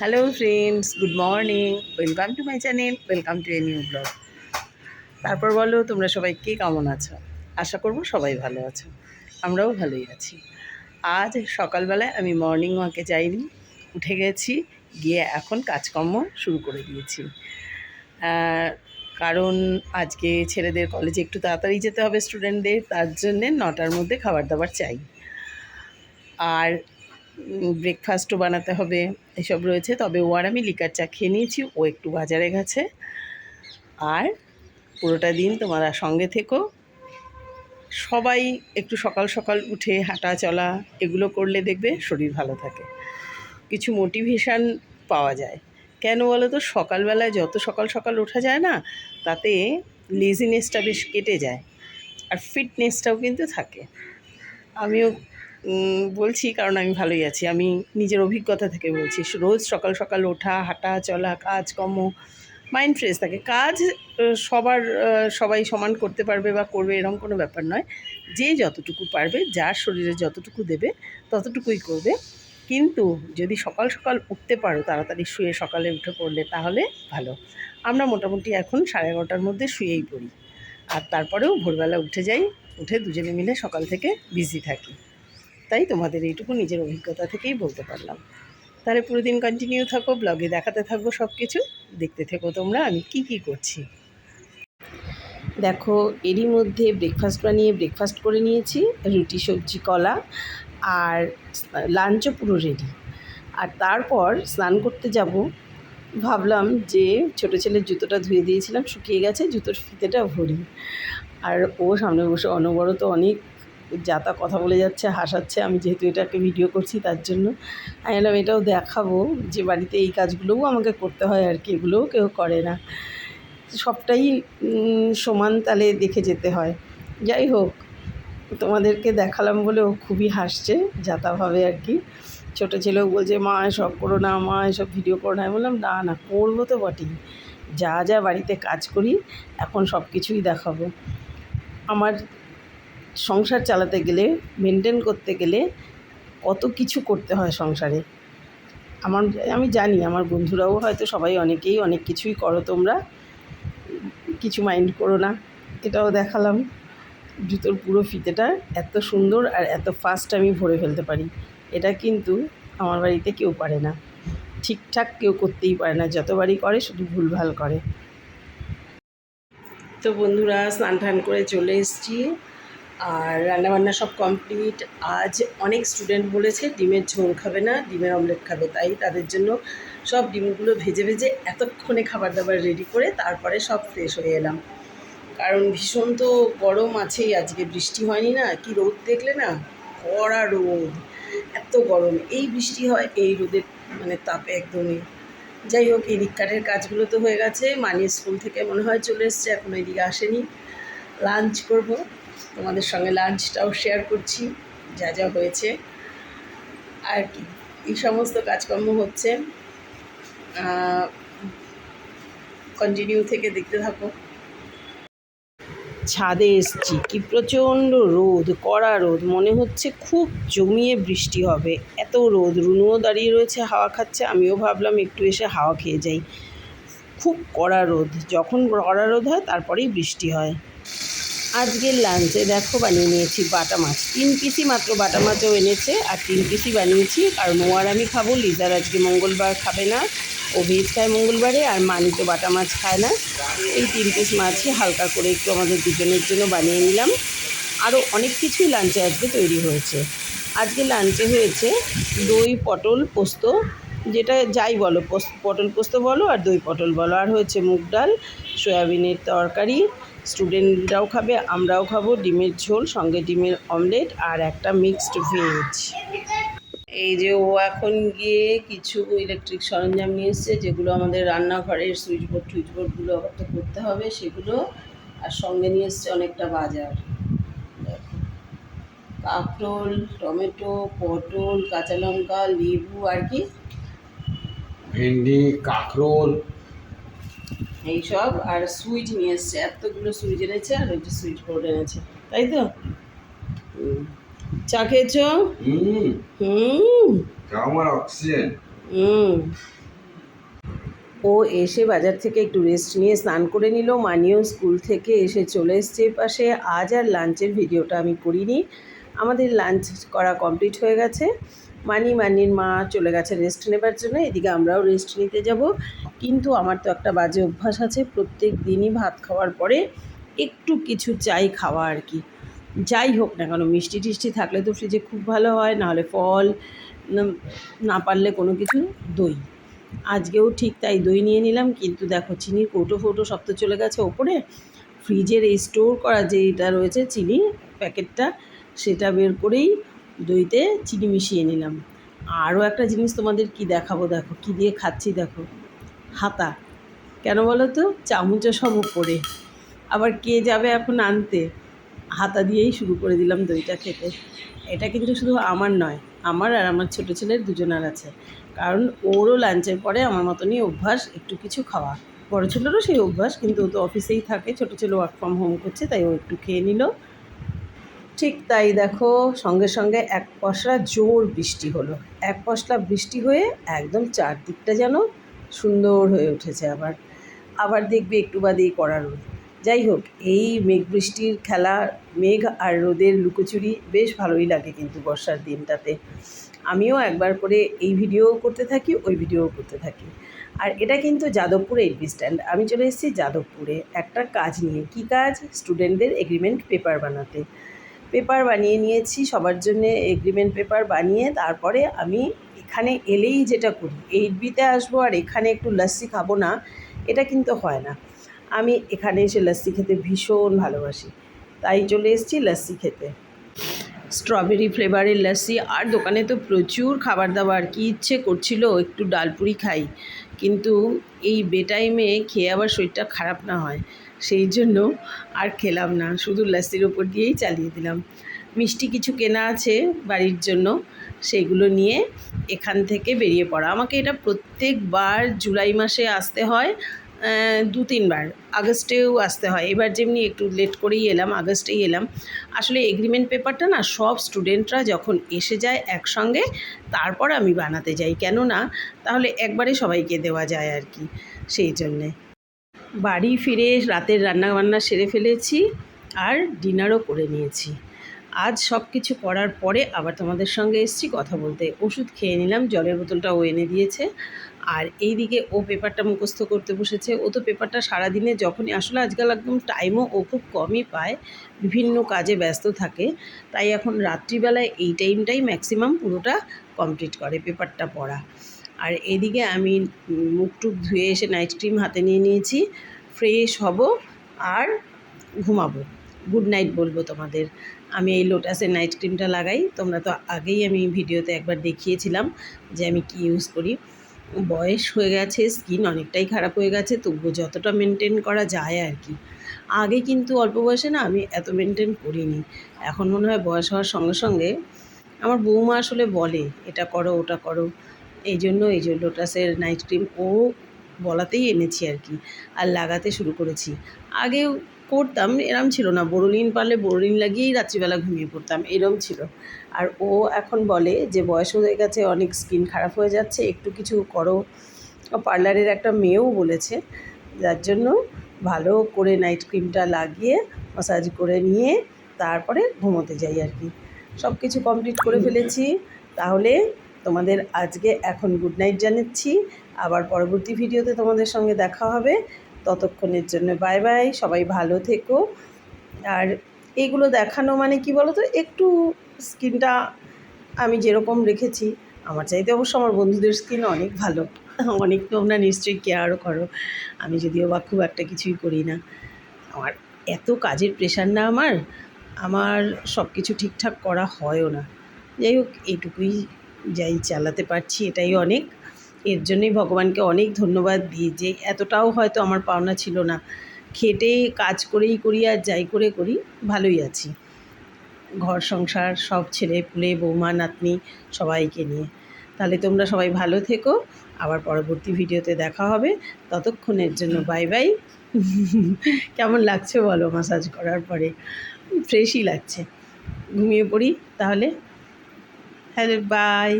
Hello friends good morning welcome to my channel welcome to a new vlog তারপর বলো, তোমরা সবাই কে কেমন আছো? আশা করব সবাই ভালো আছো। আমরাও ভালোই আছি। আজ সকালবেলায় আমি মর্নিং ওয়াকে যাইনি। উঠে গেছি, গিয়ে এখন কাজকর্ম শুরু করে দিয়েছি। কারণ আজকে ছেলেদের কলেজে একটু তাড়াতাড়ি যেতে হবে স্টুডেন্টদের তার জন্যে নটার মধ্যে খাবার দাবার চাই। আর ব্রেকফাস্টও বানাতে হবে, এসব রয়েছে। তবে ও আর আমি লিকার চা খেয়ে নিয়েছি, ও একটু বাজারে গেছে। আর পুরোটা দিন তোমরা সঙ্গে থেকো। সবাই একটু সকাল সকাল উঠে হাঁটা চলা, এগুলো করলে দেখবে শরীর ভালো থাকে। কিছু মোটিভেশান পাওয়া যায়। কেন বলো তো, সকালবেলায় যত সকাল সকাল ওঠা যায় না, তাতে লেজিনেসটা বেশ কেটে যায়। আর ফিটনেসটাও কিন্তু থাকে। আমিও বলছি, কারণ আমি ভালোই আছি। আমি নিজের অভিজ্ঞতা থেকে বলছি। রোজ সকাল সকাল ওঠা, হাঁটা, চলা কাজকর্ম মাইন্ড ফ্রেশ থাকে। কাজ সবার সবাই সমান করতে পারবে বা করবে এরকম কোনো ব্যাপার নয়। যে যতটুকু পারবে, যার শরীরে যতটুকু দেবে, ততটুকুই করবে। কিন্তু যদি সকাল সকাল উঠতে পারো, তাড়াতাড়ি শুয়ে সকালে উঠে পড়লে, তাহলে ভালো। আমরা মোটামুটি এখন সাড়ে এগারোটার মধ্যে শুয়েই পড়ি। আর তারপরেও ভোরবেলা উঠে যাই, উঠে দুজনে মিলে সকাল থেকে বিজি থাকি। তাই তোমাদের এইটুকু নিজের অভিজ্ঞতা থেকেই বলতে পারলাম। তাহলে পুরো দিন কন্টিনিউ থাকো ব্লগে দেখাতে থাকব সব কিছু দেখতে থেকো তোমরা আমি কি কি করছি। দেখো, এরই মধ্যে ব্রেকফাস্ট বানিয়ে ব্রেকফাস্ট করে নিয়েছি, রুটি, সবজি, কলা আর লাঞ্চও পুরো রেডি আর তারপর স্নান করতে যাব, ভাবলাম যে ছোটো ছেলের জুতোটা ধুয়ে দিয়েছিলাম, শুকিয়ে গেছে, জুতোর ফিতেটা ভরি। আর ও সামনে বসে, অনবরত অনেক যাতা কথা বলে যাচ্ছে, হাসাচ্ছে, আমি যেহেতু এটাকে ভিডিও করছি তার জন্য। আমি বললাম, এটাও দেখাবো যে বাড়িতে এই কাজগুলোও আমাকে করতে হয় আর কি, এগুলোও কেউ করে না। সবটাই সমান তালে দেখে যেতে হয়। যাই হোক, তোমাদেরকে দেখালাম বলে ও খুবই হাসছে যাতাভাবে আর কি। ছোটো ছেলেও বলছে, মা, এসব করো না, মা, এসব ভিডিও করো না। আমি বললাম, না না, করব তো বটেই। যা যা বাড়িতে কাজ করি, এখন সব কিছুই দেখাবো। আমার সংসার চালাতে গেলে মেনটেন করতে গেলে কত কিছু করতে হয় সংসারে। আমার, আমি জানি আমার বন্ধুরাও হয়তো সবাই অনেকেই অনেক কিছুই করো তোমরা, কিছু মাইন্ড করো না। এটাও দেখালাম। জুতোর পুরো ফিতেটা এত সুন্দর আর এত ফাস্ট আমি ভরে ফেলতে পারি। এটা কিন্তু আমার বাড়িতে কেউ পারে না। ঠিকঠাক কেউ করতেই পারে না। যতবারই করে, শুধু ভুলভাল করে। তো বন্ধুরা স্নান টান করে চলে এসেছি। আর রান্নাবান্না সব কমপ্লিট আজ অনেক স্টুডেন্ট বলেছে, ডিমের ঝোল খাবে না, ডিমের অমলেট খাবে। তাই তাদের জন্য সব ডিমগুলো ভেজে ভেজে এতক্ষণে খাবার দাবার রেডি করে তারপরে সব ফ্রেশ হয়ে এলাম। কারণ ভীষণ তো গরম আছেই, আজকে বৃষ্টি হয়নি না, কি রোদ দেখলে না? কড়া রোদ, এত গরম। এই বৃষ্টি হয়, এই রোদের মানে তাপে একদমই। যাই হোক, এই কাঠের কাজগুলো তো হয়ে গেছে, মানিয়ে স্কুল থেকে মনে হয় চলে এসছে, এখন এদিকে আসেনি। লাঞ্চ করব। তোমাদের সঙ্গে লাঞ্চটাও শেয়ার করছি, যা যা হয়েছে। আর কি, এই সমস্ত কাজকর্ম হচ্ছে। কন্টিনিউ থেকে দেখতে থাকো। ছাদে এসছি। কি প্রচণ্ড রোদ, কড়া রোদ, মনে হচ্ছে খুব জমিয়ে বৃষ্টি হবে। এত রোদ, রুনুও দাঁড়িয়ে রয়েছে, হাওয়া খাচ্ছে। আমিও ভাবলাম একটু এসে হাওয়া খেয়ে যাই। খুব কড়া রোদ, যখন কড়া রোদ হয়, তারপরেই বৃষ্টি হয়। আজকের লাঞ্চে দেখো বানিয়ে নিয়েছি বাটা মাছ। তিন পিসি মাত্র বাটা মাছও এনেছে, আর তিন পিসি বানিয়েছি, কারণ ও আর আমি খাব, লিজার আজকে মঙ্গলবার খাবে না, ও ভেজ খায় মঙ্গলবারে, আর মানি তো বাটা মাছ খায় না। এই তিন পিস মাছই হালকা করে একটু আমাদের দুজনের জন্য বানিয়ে নিলাম। আরও অনেক কিছুই লাঞ্চে আজকে তৈরি হয়েছে। আজকে লাঞ্চে হয়েছে দই, পটল পোস্ত, যেটা যাই বলো পোস- পটল পোস্ত বলো আর দই, পটল বলো। আর হয়েছে মুগ ডাল, সয়াবিনের তরকারি স্টুডেন্টরাও খাবে, আমরাও খাব, ডিমের ঝোল, সঙ্গে ডিমের অমলেট আর একটা মিক্সড ভেজ। এই যে ও এখন গিয়ে কিছু ইলেকট্রিক সরঞ্জাম নিয়ে এসছে, যেগুলো আমাদের রান্নাঘরের সুইচ বোর্ড টুইচ বোর্ডগুলো আবার তো করতে হবে, সেগুলো আর সঙ্গে নিয়ে এসছে অনেকটা বাজার। কাঁকরোল, টমেটো, পটল, কাঁচা লঙ্কা, লেবু আর কি। ভেন্ডি, কাঁকরোল এইসব। আর সুইচ নিয়ে এসছে এতগুলো সুইচ এনেছে আর ওই যে সুইচ বোর্ড এনেছে। তাই তো। চা খেয়েছো? হুম। অক্সিজেন। হুম। ও এসে বাজার থেকে একটু রেস্ট নিয়ে স্নান করে নিল। মানিও স্কুল থেকে এসে চলে এসছে পাশে। আজ আর লাঞ্চের ভিডিওটা আমি করিনি। আমাদের লাঞ্চ করা কমপ্লিট হয়ে গেছে। মানি মানির মা চলে গেছে রেস্ট নেবার জন্য, এদিকে আমরাও রেস্ট নিতে যাব। কিন্তু আমার তো একটা বাজে অভ্যাস আছে, প্রত্যেক দিনই ভাত খাওয়ার পরে একটু কিছু চাই খাওয়া আর কি। যাই হোক না কেন, মিষ্টি টিষ্টি থাকলে তো ফ্রিজে খুব ভালো হয়, নাহলে ফল না- পারলে কোনো কিছু দই। আজকেও ঠিক তাই দই নিয়ে নিলাম, কিন্তু দেখো চিনির কৌটো ফৌটো সব তো চলে গেছে ওপরে। ফ্রিজের এই স্টোর করা যেটা রয়েছে চিনি প্যাকেটটা, সেটা বের করেই দইতে চিনি মিশিয়ে নিলাম। আরও একটা জিনিস তোমাদের কি দেখাবো? দেখো, কি দিয়ে খাচ্ছি দেখো। হাতা। কেন বলো তো? চামচও সম করে আবার কে যাবে এখন আনতে? হাতা দিয়েই শুরু করে দিলাম দইটা খেতে। এটা কিন্তু শুধু আমার নয়, আমার আর আমার ছোটো ছেলের দুজনার আছে। কারণ ওরও লাঞ্চের পরে আমার মতনই অভ্যাস একটু কিছু খাওয়া। বড় ছেলেরও সেই অভ্যাস, কিন্তু ও তো অফিসেই থাকে। ছোটো ছেলে ওয়ার্ক ফ্রম হোম করছে, তাই ও একটু খেয়ে নিল। ঠিক তাই দেখো, সঙ্গে সঙ্গে এক পশলা জোর বৃষ্টি হলো। এক পশলা বৃষ্টি হয়ে একদম চারদিকটা যেন সুন্দর হয়ে উঠেছে আবার। আবার দেখবে একটু বাদেই কড়া রোদ। যাই হোক, এই মেঘ বৃষ্টির খেলা, মেঘ আর রোদের লুকোচুরি বেশ ভালোই লাগে কিন্তু বর্ষার দিনটাতে। আমিও একবার করে এই ভিডিও করতে থাকি, ওই ভিডিও করতে থাকি। আর এটা কিন্তু যাদবপুর এইচবি স্ট্যান্ড আমি চলে এসেছি যাদবপুরে। একটা কাজ নিয়ে। কি কাজ? স্টুডেন্টদের এগ্রিমেন্ট পেপার বানাতে। পেপার বানিয়ে নিয়েছি, সবার জন্য এগ্রিমেন্ট পেপার বানিয়ে তারপরে আমি এখানে এলেই যেটা করি। এইট বিতে আসব আর এখানে একটু লস্যি খাব না, এটা কিন্তু হয় না। আমি এখানে এসে লস্যি খেতে ভীষণ ভালোবাসি, তাই চলে এসেছি লস্যি খেতে। স্ট্রবেরি ফ্লেভারের লস্যি আর দোকানে তো প্রচুর খাবার দাবার, কি ইচ্ছে করছিল একটু ডালপুরি খাই। কিন্তু এই বেটাইমে খেয়ে আবার শরীরটা খারাপ না হয়। সেই জন্য আর খেলাম না। শুধু লস্যির ওপর দিয়েই চালিয়ে দিলাম। মিষ্টি কিছু কেনা আছে বাড়ির জন্য সেইগুলো নিয়ে এখান থেকে বেরিয়ে পড়া। আমাকে এটা প্রত্যেকবার জুলাই মাসে আসতে হয় দু তিনবার। আগস্টেও আসতে হয়। এবার যেমনি একটু লেট করেই এলাম, আগস্টেই এলাম। আসলে এগ্রিমেন্ট পেপারটা না, সব স্টুডেন্টরা যখন এসে যায় একসঙ্গে, তারপর আমি বানাতে যাই। কেননা, তাহলে একবারে সবাইকে দেওয়া যায় আর কি, সেই জন্যে। বাড়ি ফিরে রাতের রান্না বান্না সেরে ফেলেছি আর ডিনারও করে নিয়েছি। আজ সব কিছু করার পরে আবার তোমাদের সঙ্গে এসেছি কথা বলতে। ওষুধ খেয়ে নিলাম, জলের বোতলটা ও এনে দিয়েছে। আর এইদিকে ও পেপারটা মুখস্থ করতে বসেছে। ও তো পেপারটা সারাদিনে যখনই আসলে আজকাল একদম টাইমও ও খুব কমই পায়, বিভিন্ন কাজে ব্যস্ত থাকে। তাই এখন রাত্রিবেলায় এই টাইমটাই ম্যাক্সিমাম পুরোটা কমপ্লিট করে পেপারটা পড়া। আর এদিকে আমি মুখ টুক ধুয়ে এসে নাইট ক্রিম হাতে নিয়ে নিয়েছি। ফ্রেশ হব আর ঘুমাবো। গুড নাইট বলব তোমাদের। আমি এই লোটাসের নাইট ক্রিমটা লাগাই। তোমরা তো আগেই আমি ভিডিওতে একবার দেখিয়েছিলাম যে আমি কি ইউজ করি। বয়স হয়ে গেছে স্কিন অনেকটাই খারাপ হয়ে গেছে, তবুও যতটা মেনটেন করা যায় আর কি। আগে কিন্তু অল্প বয়সে না আমি এত মেনটেন করিনি। এখন মনে হয় বয়স হওয়ার সঙ্গে সঙ্গে আমার বৌমা আসলে বলে, এটা করো, ওটা করো। এই জন্য এই যে লোটাসের নাইট ক্রিম ও বলাতেই এনেছি আর কি আর লাগাতে শুরু করেছি। আগেও করতাম এরম ছিল না বোরোলিন পারলে বোরোলিন লাগিয়েই রাত্রিবেলা ঘুমিয়ে পড়তাম এরম ছিল। আর ও এখন বলে যে বয়স হয়ে গেছে অনেক স্কিন খারাপ হয়ে যাচ্ছে একটু কিছু করো। পার্লারের একটা মেয়েও বলেছে যার জন্য ভালো করে নাইট ক্রিমটা লাগিয়ে মাসাজ করে নিয়ে তারপরে ঘুমোতে যাই আর কি। সব কিছু কমপ্লিট করে ফেলেছি তাহলে তোমাদের আজকে এখন গুড নাইট জানাচ্ছি। আবার পরবর্তী ভিডিওতে তোমাদের সঙ্গে দেখা হবে। ততক্ষণের জন্য বাই বাই সবাই ভালো থেকো। আর এইগুলো দেখানো মানে কি বলো তো একটু স্কিনটা আমি যেরকম রেখেছি, আমার চাইতে অবশ্য আমার বন্ধুদের স্কিন অনেক ভালো। অনেক তোমরা নিশ্চয়ই কেয়ারও করো। আমি যদিও বা খুব একটা কিছুই করি না। আমার এত কাজের প্রেশার না আমার। আমার সব কিছু ঠিকঠাক করা হয়ও না। যাই হোক, এইটুকুই যাই চালাতে পারছি এটাই অনেক। এর জন্যই ভগবানকে অনেক ধন্যবাদ দিই যে এতটাও হয়তো আমার পাওনা ছিল না। খেটে কাজ করেই করি আর যাই করে করি ভালোই আছি। ঘর সংসার সব ছেলে পুলে বৌমা নাতনি সবাইকে নিয়ে। তাহলে তোমরা সবাই ভালো থেকো। আবার পরবর্তী ভিডিওতে দেখা হবে। ততক্ষণের জন্য বাই বাই। কেমন লাগছে বলো মাসাজ করার পরে? ফ্রেশই লাগছে। ঘুমিয়ে পড়ি তাহলে। Hello bye